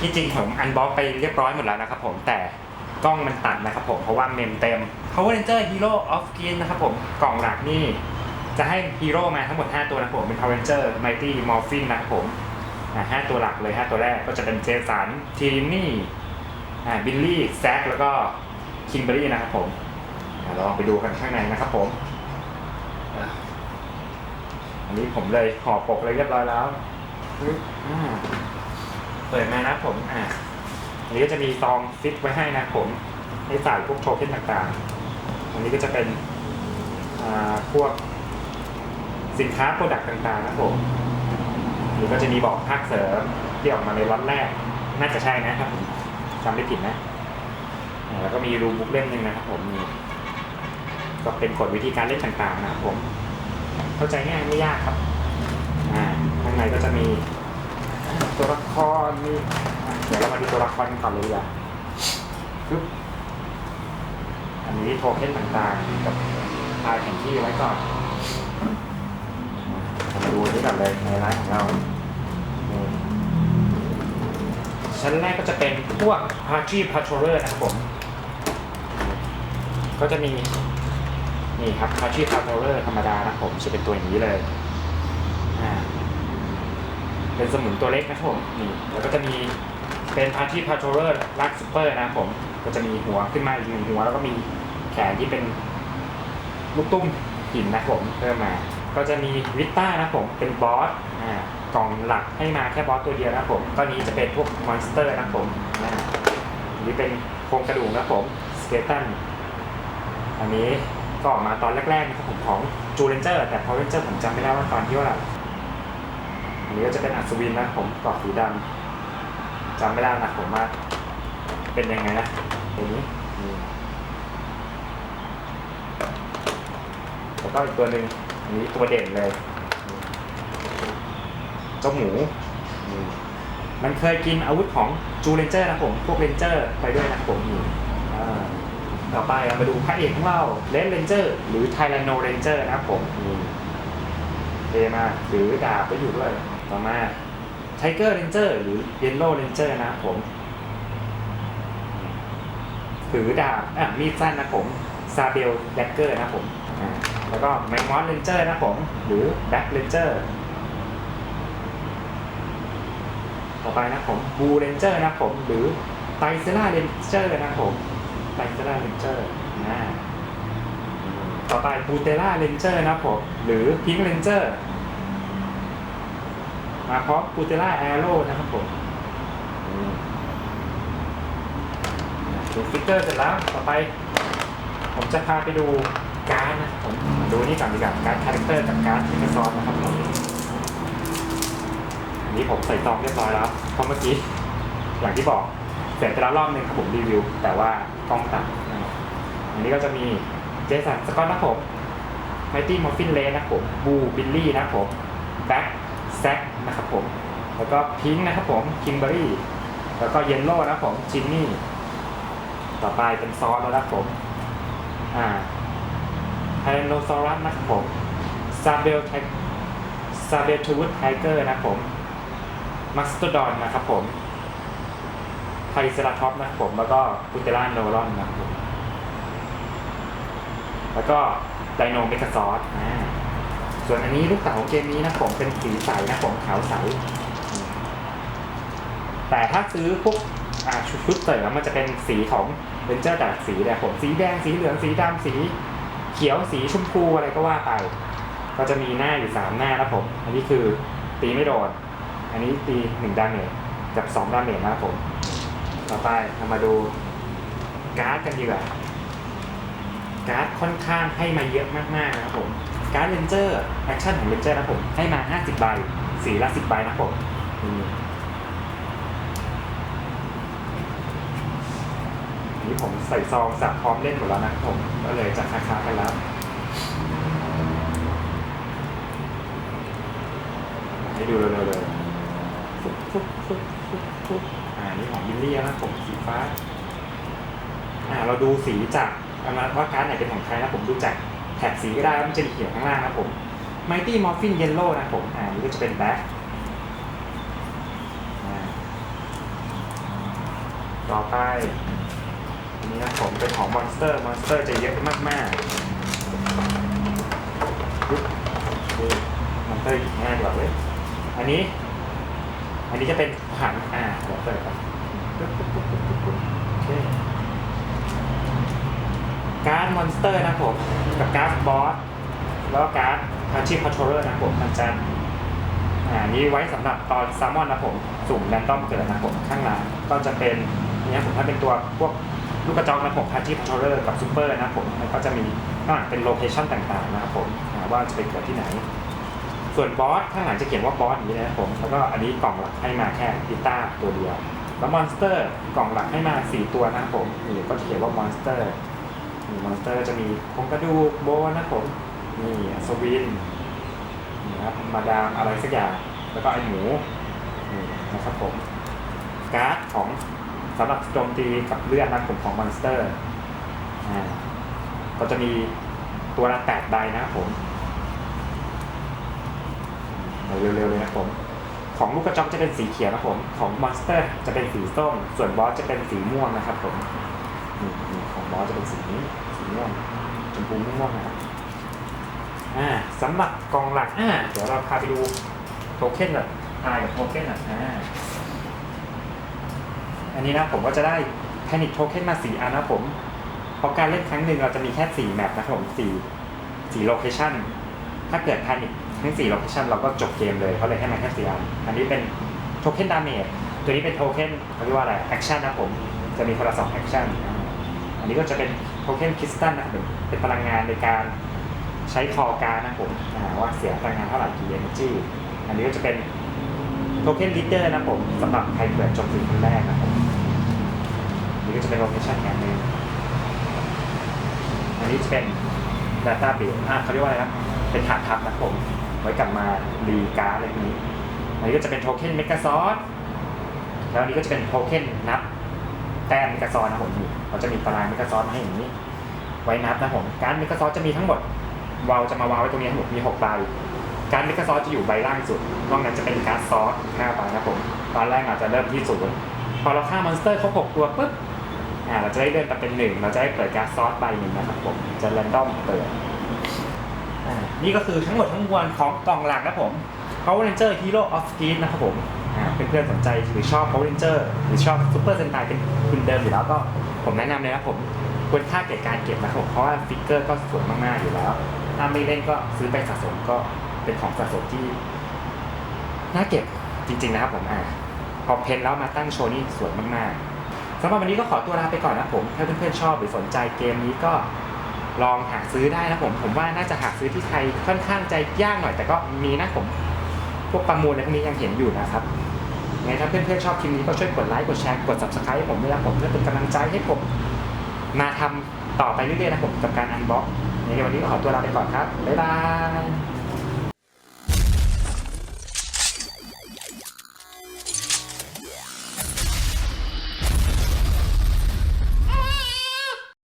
ที่จริงผมอันบล็อกไปเรียบร้อยหมดแล้วนะครับผมแต่กล้องมันตัดนะครับผมเพราะว่าเมมเต็ม Power Ranger Hero of Green นะครับผมกล่องหลักนี่จะให้ฮีโร่มาทั้งหมด 5 ตัวนะครับผมเป็น Power Ranger Mighty Morphin นะครับผมอ่าห้าตัวหลักเลย 5 ตัวแรกก็จะเป็นเจสันทีนี่อ่าบิลลี่แซกแล้วก็คิมเบอรี่นะครับผมเราลองไปดูกันข้างในนะครับผมอันนี้ผมเลยห่อปกเลยเรียบร้อยแล้วอ่า เปิดมานะผมอ่าอันนี้ก็จะมีซองฟิตไว้ให้นะผมให้ใส่พวกโทเค็นต่างๆ อันนี้ก็จะเป็นอ่าพวกสินค้าโปรดักต์ต่างๆนะผมหรือก็จะมีบอกภาคเสริมที่ออกมาในล็อตแรก น่าจะใช่นะครับผมจำไม่ผิดนะ แล้วก็มีรูบุ๊กเล่มหนึ่งนะครับผมมีก็เป็นกฎวิธีการเล่นต่างๆนะครับผม เข้าใจง่ายไม่ยากครับ อ่าข้างในก็จะมี ตัวละครมีอ่เดี๋ยวเรามาดูตัวละครกันก่อนเลยดีกว่าปึ๊บอันนี้โทเค็นต่างๆกับทายแผนที่ไว้ก่อนมาดูนี่ก่อนเลยในร้านของเราชั้นแรกก็จะเป็นพวก Party Patroller นะครับผม ก็จะมีนี่ครับ Party Patroller ธรรมดานะครับผมจะเป็นตัวอย่างนี้เลยอ่า เป็นสมุนตัวเล็กนะครับผมนี่แล้วก็จะมีเป็น Party Patroller ลักซูเปอร์นะครับผมก็จะมีหัวขึ้นมาอีกหนึ่งหัว แล้วก็มีแขนที่เป็นลูกตุ้มหินนะครับผมเพิ่มมา ก็จะมีวิต้านะครับผมเป็นบอสอ่ากล่องหลักให้มาแค่บอสตัวเดียวนะครับผมก็นี้จะเป็นพวกมอนสเตอร์นะครับผมอ่าอันนี้เป็นโครงกระดูกนะครับผมสเกตันอันนี้ก็ออกมาตอนแรกๆนะครับผมของจูเลนเจอร์แต่พอเรนเจอร์ผมจำไม่ได้ว่าตอนที่เท่า อันนี้ก็จะเป็นอัศวินนะผมกรอบสีดำจำไม่ได้นะผมว่าเป็นยังไงนะตัวนี้แล้วก็อีกตัวหนึ่งอันนี้ตัวเด่นเลยเจ้าหมูมันเคยกินอาวุธของจูเลนเจอร์นะผม พวกเรนเจอร์ไปด้วยนะผมอ่าต่อไปเรามาดูพระเอกของเราเลนเรนเจอร์หรือไทแรนโนเรนเจอร์นะครับผมนี่เทมากถือดาบไปอยู่ด้วย ต่อมาไทเกอร์เรนเจอร์หรือเยลโล่เรนเจอร์นะผมถือดาบอะมีดสั้นนะผมซาเบลแดกเกอร์นะผมอ่าแล้วก็แมงมอสเรนเจอร์นะผม หรือแบ็คเรนเจอร์ต่อไปนะผมบูเรนเจอร์นะผม หรือไตเซล่าเรนเจอร์นะผมไตเซล่าเรนเจอร์นะต่อไปบูเตล่าเรนเจอร์นะผม หรือพิงเรนเจอร์ มาพร้อมบูเตล่าแอโร่นะครับผมดูฟิกเกอร์เสร็จแล้วต่อไป ผมจะพาไปดูการ์ดนะผมดูนี่ก่อนดีกว่าการ์ดคาแรคเตอร์กับการ์ดที่มาซ้อนนะครับผมอันนี้ผมใส่ซองเรียบร้อยแล้วเพราะเมื่อกี้อย่างที่บอกเสร็จไปแล้วรอบหนึ่งครับผมรีวิว แต่ว่ากล้องตัดอันนี้ก็จะมีเจสันสกอตนะผมไมตี้มอฟฟินเลนนะผมบูบิลลี่นะผมแบ็คแซก นะครับผม แล้วก็พิงค์นะครับผมคิมเบอรี่ แล้วก็เยลโล่นะครับผมจินนี่ ต่อไปเป็นซอสแล้วนะครับผม อ่าไทรโนซอรัสนะครับผมซาเบลไทซาเบลทูดไทเกอร์นะครับผมมัสโตดอนนะครับผมไทเซราท็อปนะครับผม แล้วก็พุเตล่าโนรอนนะครับผม แล้วก็ไดโนเมกาซอสอ่า ส่วนอันนี้ลูกเต๋าเกมนี้นะผมเป็นสีใสนะผมขาวใส แต่ถ้าซื้อพวกชุดเสริมมันจะเป็นสีของเรนเจอร์แต่ละสีแต่ผมสีแดงสีเหลืองสีดำสีเขียวสีชมพูอะไรก็ว่าไป ก็จะมีหน้าอยู่สามหน้านะผม อันนี้คือตีไม่โดน อันนี้ตีหนึ่งดาเมจกับสองดาเมจนะครับผม ต่อไปเรามาดูการ์ดกันดีกว่าการ์ดค่อนข้างให้มาเยอะมากๆนะครับผม การ์ดเรนเจอร์แอคชั่นของเรนเจอร์นะผม ให้มา 50 ใบสีละ 10 ใบนะผมนี่ผมใส่ซองสับพร้อมเล่นหมดแล้วนะผม ก็เลยจะค้าๆกันแล้วให้ดูเร็วๆเลยฟุ๊บฟุ๊บฟุ๊บฟุ๊บฟุ๊บอ่า นี่ของยินลี่นะผมสีฟ้า อ่า เราดูสีจากอันนั้นว่าการ์ดไหนเป็นของใครนะผมดูจาก แถบสีก็ได้แล้วมันจะมีเขียวข้างล่างนะผม Mighty Morphin Yellow นะผมอ่านี่ก็จะเป็นแบ็คต่อไปอันนี้นะผมเป็นของมอนสเตอร์มอนสเตอร์จะเยอะมากๆปึ๊บนี่มอนสเตอร์ง่ายกว่าเว้ยอันนี้ อันนี้จะเป็นผังอ่าเดี๋ยวเปิดก่อนโอเค การ์ดมอนสเตอร์นะผมกับการ์ดบอสแล้วก็การ์ดอาชีพคอนโทรลเลอร์นะผมมันจะอ่านี้ไว้สำหรับตอนซัมมอนนะผมสุ่มแรนดอมเกิดนะผมข้างหลังก็จะเป็นเนี่ยผมถ้าเป็นตัวพวกลูกกระจอกนะผมอาชีพคอนโทรลเลอร์กับซูเปอร์นะผมมันก็จะมีข้างหลังเป็นโลเคชั่นต่างๆนะครับผมว่าจะไปเกิดที่ไหน ส่วนบอสข้างหลังจะเขียนว่าบอสอย่างนี้นะครับผมแล้วก็อันนี้กล่องหลักให้มาแค่พิต้าตัวเดียวแล้วมอนสเตอร์กล่องหลักให้มา 4 ตัวนะครับผมนี่ก็จะเขียนว่ามอนสเตอร์ มอนสเตอร์จะมีโครงกระดูกโบนะผมนี่อัศวินนะครับมาดามอะไรสักอย่าง แล้วก็ไอหมูนี่นะครับผมการ์ดของสำหรับโจมตีกับเลือดนะผมของมอนสเตอร์อ่าก็จะมีตัวละแปดใบนะครับผมเอาเร็วๆเลยนะผมของลูกกระจอกจะเป็นสีเขียวนะผม ของมอนสเตอร์จะเป็นสีส้ม ส่วนบอสจะเป็นสีม่วงนะครับผม นี่นี่ของบอสจะเป็นสีนี้สีม่วงชมพูม่วงนะครับอ่าสำหรับกองหลักอ่าเดี๋ยวเราพาไปดูโทเค็นแบบอะไรกับโทเค็นอะอ่าอันนี้นะผมก็จะได้แพนิคโทเค็นมาสี่อันนะผมเพราะการเล่นครั้งหนึ่งเราจะมีแค่สี่แมปนะครับผมสี่สี่โลเคชั่น ถ้าเกิดแพนิคทั้งสี่โลเคชั่นเราก็จบเกมเลยเขาเลยให้มาแค่สี่อัน อันนี้เป็นโทเค็นดาเมจ ตัวนี้เป็นโทเค็นเขาเรียกว่าอะไร แอคชั่นนะผม จะมีคนละสองแอคชั่น อันนี้ก็จะเป็นโทเค็นคริสตัลนะครับเป็นพลังงานในการใช้คอการนะครับผมว่าเสียพลังงานเท่าไหร่กี่ energy อันนี้ก็จะเป็นโทเค็นลีดเดอร์นะครับผมสำหรับใครเปิดจบสิ่งคนแรกนะครับผมอันนี้ก็จะเป็นโลเคชั่นอย่างหนึ่งอันนี้จะเป็น Data Base อ่าเขาเรียกว่าอะไรครับเป็นฐานทัพนะครับผมไว้กลับมารีการ์ดอะไรนี้ อันนี้ก็จะเป็นโทเค็นเมกาซอสแล้วอันนี้ก็จะเป็นโทเค็นนับ แต้มเมกาซอนนะผมนี่เขาจะมีตารางเมกาซอนมาให้อย่างนี้ ไว้นับนะผม การดเมกาซอนจะมีทั้งหมดวาลจะมาวางไว้ตรงนี้ทั้งหมดมี6ใบการดเมกาซอนจะอยู่ใบล่างสุดนอกนั้นจะเป็นการซอส5ใบนะผมตอนแรกอาจจะเริ่มที่ศูนย์พอเราฆ่ามอนสเตอร์ครบ6ตัวปุ๊บอ่าเราจะได้เลื่อนไปเป็นหนึ่งเราจะได้เปิดการซอสใบหนึ่งนะครับผมจะแรนดอมเปิดอ่านี่ก็คือทั้งหมดทั้งมวลของกล่องหลักนะผม Power Ranger Hero of Speed นะครับผม เพื่อนๆสนใจหรือชอบ Power Ranger หรือชอบ Super Sentai เป็นคุณเดิมอยู่แล้วก็ผมแนะนำเลยนะผมควรค่าแก่การเก็บนะครับผมเพราะว่าฟิกเกอร์ก็สวยมากๆอยู่แล้ว ถ้าไม่เล่นก็ซื้อไปสะสมก็เป็นของสะสมที่น่าเก็บจริง ๆ นะครับผมอ่าพอเพนแล้วมาตั้งโชว์นี่สวยมากๆสำหรับวันนี้ก็ขอตัวลาไปก่อนนะผม ถ้าเพื่อนๆชอบหรือสนใจเกมนี้ก็ลองหาซื้อได้นะผม ผมว่าน่าจะหาซื้อที่ไทยค่อนข้างใจยากหน่อย แต่ก็มีนะผม พวกประมูลอะไรพวกนี้ยังเห็นอยู่นะครับ ไงถ้าเพื่อนๆชอบคลิปนี้ก็ช่วยกดไลค์กดแชร์กด subscribe ให้ผมด้วยนะผมเพื่อเป็นกำลังใจให้ผมมาทำต่อไปเรื่อยๆนะผมกับการอันบ็อกในวันนี้ก็ขอตัวลาไปก่อนครับบ๊ายบาย